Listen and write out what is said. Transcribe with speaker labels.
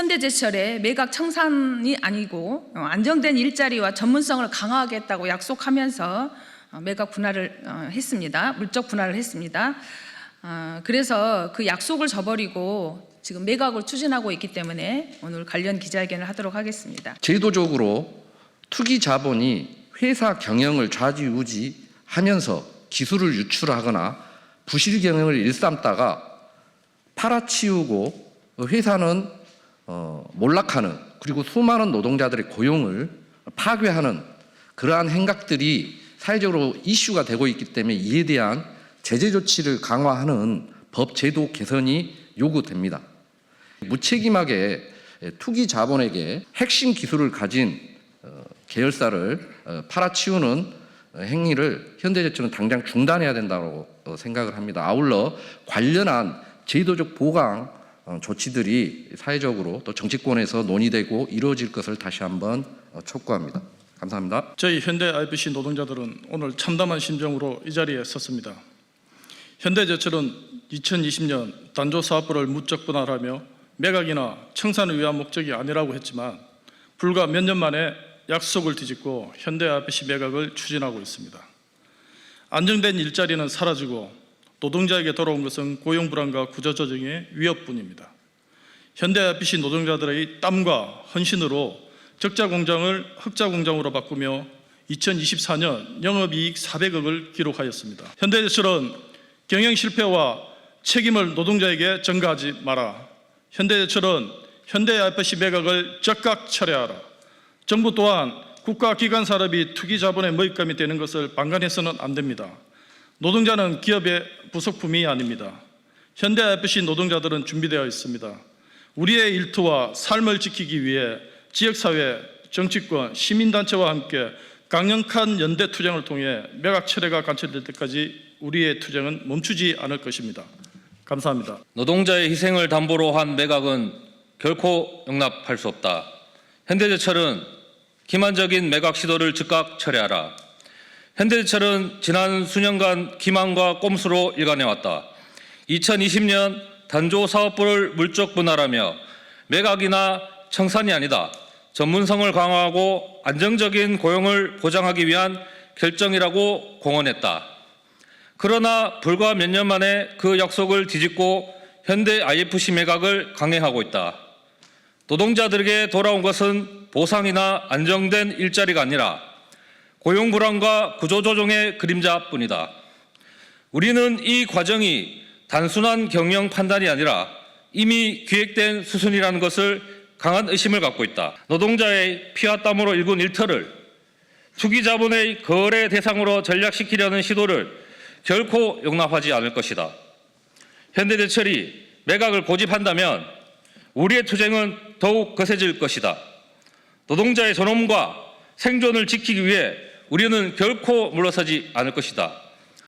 Speaker 1: 현대제철의 매각 청산이 아니고 어, 안정된 일자리와 전문성을 강화하겠다고 약속하면서 어, 매각 분할을 어, 했습니다. 물적 분할을 했습니다. 어, 그래서 그 약속을 저버리고 지금 매각을 추진하고 있기 때문에 오늘 관련 기자회견을 하도록 하겠습니다.
Speaker 2: 제도적으로 투기 자본이 회사 경영을 좌지우지 하면서 기술을 유출하거나 부실 경영을 일삼다가 팔아치우고 회사는 어, 몰락하는 그리고 수많은 노동자들의 고용을 파괴하는 그러한 행각들이 사회적으로 이슈가 되고 있기 때문에 이에 대한 제재 조치를 강화하는 법 제도 개선이 요구됩니다. 무책임하게 투기 자본에게 핵심 기술을 가진 어, 계열사를 어, 팔아치우는 어, 행위를 현대제철은 당장 중단해야 된다고 어, 생각을 합니다. 아울러 관련한 제도적 보강 어, 조치들이 사회적으로 또 정치권에서 논의되고 이루어질 것을 다시 한번 어, 촉구합니다. 감사합니다.
Speaker 3: 저희 현대 IBC 노동자들은 오늘 참담한 심정으로 이 자리에 섰습니다. 현대제철은 2020년 단조 사업부를 무적 분할하며 매각이나 청산을 위한 목적이 아니라고 했지만 불과 몇 년 만에 약속을 뒤집고 현대 IBC 매각을 추진하고 있습니다. 안정된 일자리는 사라지고 노동자에게 돌아온 것은 고용 불안과 구조 조정의 위협뿐입니다. 현대 IBC 노동자들의 땀과 헌신으로 적자 공장을 흑자 공장으로 바꾸며 2024년 영업이익 400억을 기록하였습니다. 현대제철은 경영 실패와 책임을 노동자에게 전가하지 마라. 현대제철은 현대 IPC 매각을 적각 철회하라. 정부 또한 국가기관 산업이 투기 자본의 먹잇감이 되는 것을 방관해서는 안 됩니다. 노동자는 기업의 부속품이 아닙니다. 현대 IPC 노동자들은 준비되어 있습니다. 우리의 일터와 삶을 지키기 위해 지역사회, 정치권, 시민단체와 함께 강력한 연대 투쟁을 통해 매각 철회가 관철될 때까지 우리의 투쟁은 멈추지 않을 것입니다. 감사합니다.
Speaker 4: 노동자의 희생을 담보로 한 매각은 결코 용납할 수 없다. 현대제철은 기만적인 매각 시도를 즉각 철회하라. 현대제철은 지난 수년간 기만과 꼼수로 일관해왔다. 2020년 단조 사업부를 물적 분할하며 매각이나 청산이 아니다. 전문성을 강화하고 안정적인 고용을 보장하기 위한 결정이라고 공언했다. 그러나 불과 몇 년 만에 그 약속을 뒤집고 현대 IFC 매각을 강행하고 있다. 노동자들에게 돌아온 것은 보상이나 안정된 일자리가 아니라 고용 불안과 구조 조정의 그림자뿐이다. 우리는 이 과정이 단순한 경영 판단이 아니라 이미 기획된 수순이라는 것을 강한 의심을 갖고 있다. 노동자의 피와 땀으로 일군 일터를 투기 자본의 거래 대상으로 전략시키려는 시도를 결코 용납하지 않을 것이다. 현대제철이 매각을 고집한다면 우리의 투쟁은 더욱 거세질 것이다. 노동자의 존엄과 생존을 지키기 위해 우리는 결코 물러서지 않을 것이다.